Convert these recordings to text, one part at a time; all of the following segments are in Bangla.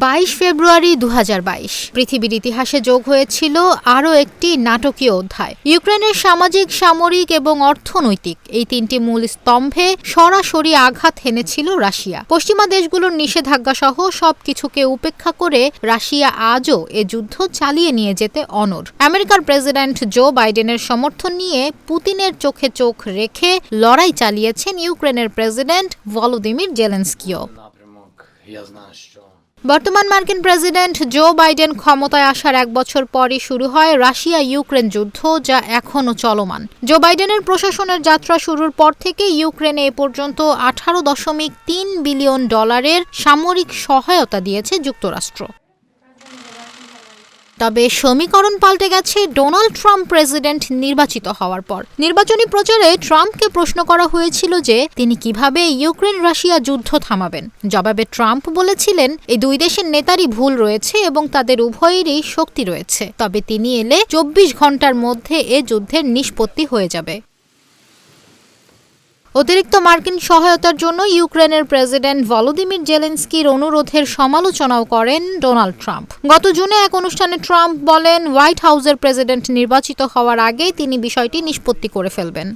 বাইশ ফেব্রুয়ারি দু পৃথিবীর ইতিহাসে যোগ হয়েছিল আরও একটি নাটকীয় অধ্যায় ইউক্রেনের সামাজিক সামরিক এবং অর্থনৈতিক এই তিনটি মূল স্তম্ভে সরাসরি আঘাত হেনেছিল রাশিয়া পশ্চিমা দেশগুলোর নিষেধাজ্ঞা সহ সবকিছুকে উপেক্ষা করে রাশিয়া আজও এ যুদ্ধ চালিয়ে নিয়ে যেতে অনড় আমেরিকার প্রেসিডেন্ট জো বাইডেনের সমর্থন নিয়ে পুতিনের চোখে চোখ রেখে লড়াই চালিয়েছেন ইউক্রেনের প্রেসিডেন্ট ভলোদিমির জেলেন্সকিও напрямок. Я знаю, що বর্তমান মার্কিন প্রেসিডেন্ট জো বাইডেন ক্ষমতায় আসার এক বছর পরই শুরু হয় রাশিয়া ইউক্রেন যুদ্ধ, যা এখনও চলমান। জো বাইডেনের প্রশাসনের যাত্রা শুরুর পর থেকে ইউক্রেনে এ পর্যন্ত আঠারো দশমিক তিন বিলিয়ন ডলারের সামরিক সহায়তা দিয়েছে যুক্তরাষ্ট্র। তবে সমীকরণ পাল্টে গেছে ডোনাল্ড ট্রাম্প প্রেসিডেন্ট নির্বাচিত হওয়ার পর। নির্বাচনী প্রচারে ট্রাম্পকে প্রশ্ন করা হয়েছিল যে তিনি কীভাবে ইউক্রেন রাশিয়া যুদ্ধ থামাবেন। জবাবে ট্রাম্প বলেছিলেন এই দুই দেশের নেতারই ভুল রয়েছে এবং তাদের উভয়েরই শক্তি রয়েছে। তবে তিনি এলে চব্বিশ ঘণ্টার মধ্যে এ যুদ্ধের নিষ্পত্তি হয়ে যাবে। অতিরিক্ত মার্কিন সহায়তার জন্য ইউক্রেনের প্রেসিডেন্ট ভলোদিমির জেলেন্সকির অনুরোধের সমালোচনাও করেন ডোনাল্ড ট্রাম্প গত জুনে এক অনুষ্ঠানে ট্রাম্প বলেন, হোয়াইট হাউসের প্রেসিডেন্ট নির্বাচিত হওয়ার আগে তিনি বিষয়টি নিষ্পত্তি করে ফেলবেন.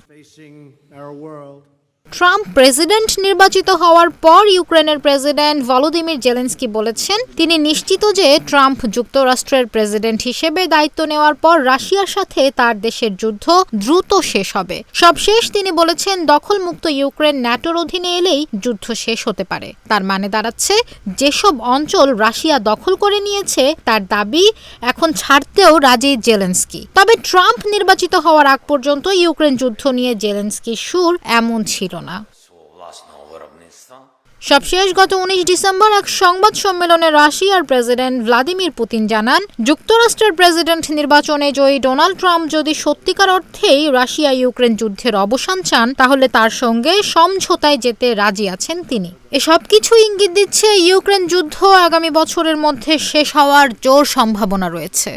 ট্রাম্প প্রেসিডেন্ট নির্বাচিত হওয়ার পর ইউক্রেনের প্রেসিডেন্ট ভলোদিমির জেলেন্সকি বলেছেন, তিনি নিশ্চিত যে ট্রাম্প যুক্তরাষ্ট্রের প্রেসিডেন্ট হিসেবে দায়িত্ব নেওয়ার পর রাশিয়ার সাথে তার দেশের যুদ্ধ দ্রুত শেষ হবে। সবশেষ তিনি বলেছেন, দখলমুক্ত ইউক্রেন ন্যাটোর অধীনে এলেই যুদ্ধ শেষ হতে পারে। তার মানে দাঁড়াচ্ছে, যেসব অঞ্চল রাশিয়া দখল করে নিয়েছে, তার দাবি এখন ছাড়তেও রাজি জেলেন্সকি। তবে ট্রাম্প নির্বাচিত হওয়ার আগ পর্যন্ত ইউক্রেন যুদ্ধ নিয়ে জেলেন্সকির সুর এমন ছিল ঘটনা। সবশেষ গত উনিশ ডিসেম্বর এক সংবাদ সম্মেলনে রাশিয়ার প্রেসিডেন্ট ভ্লাদিমির পুতিন জানান, যুক্তরাষ্ট্রের প্রেসিডেন্ট নির্বাচনে জয়ী ডোনাল্ড ট্রাম্প যদি সত্যিকার অর্থেই রাশিয়া ইউক্রেন যুদ্ধের অবসান চান, তাহলে তার সঙ্গে সমঝোতায় যেতে রাজি আছেন তিনি। এসব কিছু ইঙ্গিত দিচ্ছে ইউক্রেন যুদ্ধ আগামী বছরের মধ্যে শেষ হওয়ার জোর সম্ভাবনা রয়েছে।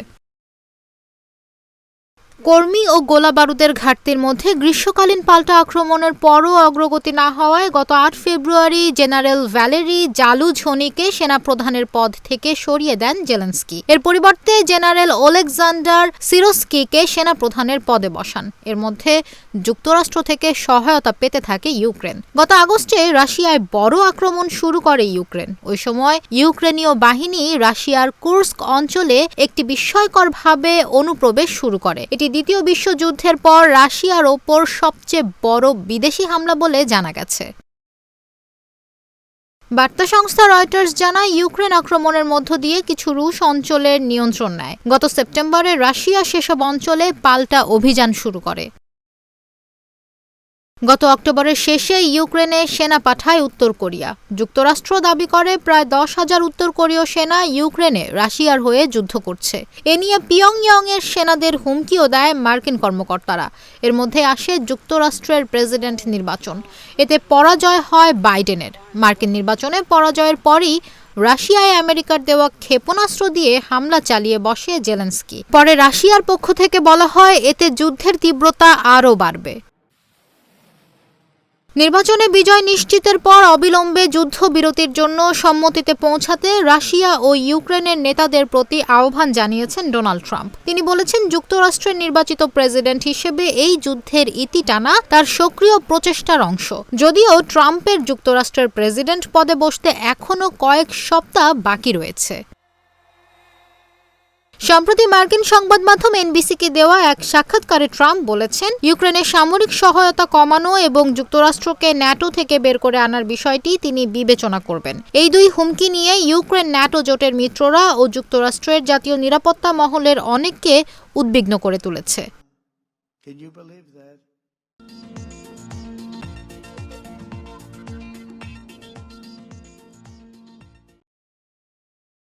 কর্মী ও গোলা বারুদের ঘাটতির মধ্যে গ্রীষ্মকালীন পাল্টা আক্রমণের পরও অগ্রগতি না হওয়ায় গত আট ফেব্রুয়ারি জেনারেল ভ্যালেরি জালু জালুঝনিকে সেনাপ্রধানের পদ থেকে সরিয়ে দেন জেলেন্সকি। এর পরিবর্তে জেনারেল ওলেকজান্ডার সিরোস্কিকে সেনাপ্রধানের পদে বসান। এর মধ্যে যুক্তরাষ্ট্র থেকে সহায়তা পেতে থাকে ইউক্রেন। গত আগস্টে রাশিয়ায় বড় আক্রমণ শুরু করে ইউক্রেন। ওই সময় ইউক্রেনীয় বাহিনী রাশিয়ার কুর্স্ক অঞ্চলে একটি বিস্ময়করভাবে অনুপ্রবেশ শুরু করে। এটি দ্বিতীয় বিশ্বযুদ্ধের পর রাশিয়ার ওপর সবচেয়ে বড় বিদেশি হামলা বলে জানা গেছে। বার্তা সংস্থা রয়টার্স জানায়, ইউক্রেন আক্রমণের মধ্য দিয়ে কিছু রুশ অঞ্চলের নিয়ন্ত্রণ নেয়। গত সেপ্টেম্বরে রাশিয়া সেসব অঞ্চলে পাল্টা অভিযান শুরু করে। গত অক্টোবরের শেষে ইউক্রেনে সেনা পাঠায় উত্তর কোরিয়া। যুক্তরাষ্ট্র দাবি করে প্রায় দশ হাজার উত্তর কোরীয় সেনা ইউক্রেনে রাশিয়ার হয়ে যুদ্ধ করছে। এ নিয়ে পিয়ংইয়ং এর সেনাদের হুমকিও দেয় মার্কিন কর্মকর্তারা। এর মধ্যে আসে যুক্তরাষ্ট্রের প্রেসিডেন্ট নির্বাচন। এতে পরাজয় হয় বাইডেনের। মার্কিন নির্বাচনে পরাজয়ের পরই রাশিয়ায় আমেরিকার দেওয়া ক্ষেপণাস্ত্র দিয়ে হামলা চালিয়ে বসে জেলেন্সকি। পরে রাশিয়ার পক্ষ থেকে বলা হয়, এতে যুদ্ধের তীব্রতা আরও বাড়বে। নির্বাচনে বিজয় নিশ্চিতের পর অবিলম্বে যুদ্ধবিরতির জন্য সম্মতিতে পৌঁছাতে রাশিয়া ও ইউক্রেনের নেতাদের প্রতি আহ্বান জানিয়েছেন ডোনাল্ড ট্রাম্প। তিনি বলেছেন, যুক্তরাষ্ট্রের নির্বাচিত প্রেসিডেন্ট হিসেবে এই যুদ্ধের ইতি টানা তার সক্রিয় প্রচেষ্টার অংশ। যদিও ট্রাম্পের যুক্তরাষ্ট্রের প্রেসিডেন্ট পদে বসতে এখনও কয়েক সপ্তাহ বাকি রয়েছে। সম্প্রতি মার্কিন সংবাদ মাধ্যম এনবিসিকে দেওয়া এক সাক্ষাৎকারে ট্রাম্প বলেছেন, ইউক্রেনের সামরিক সহায়তা কমানো এবং যুক্তরাষ্ট্রকে ন্যাটো থেকে বের করে আনার বিষয়টি তিনি বিবেচনা করবেন। এই দুই হুমকি নিয়ে ইউক্রেন ন্যাটো জোটের মিত্ররা ও যুক্তরাষ্ট্রের জাতীয় নিরাপত্তা মহলের অনেককে উদ্বিগ্ন করে তুলেছে।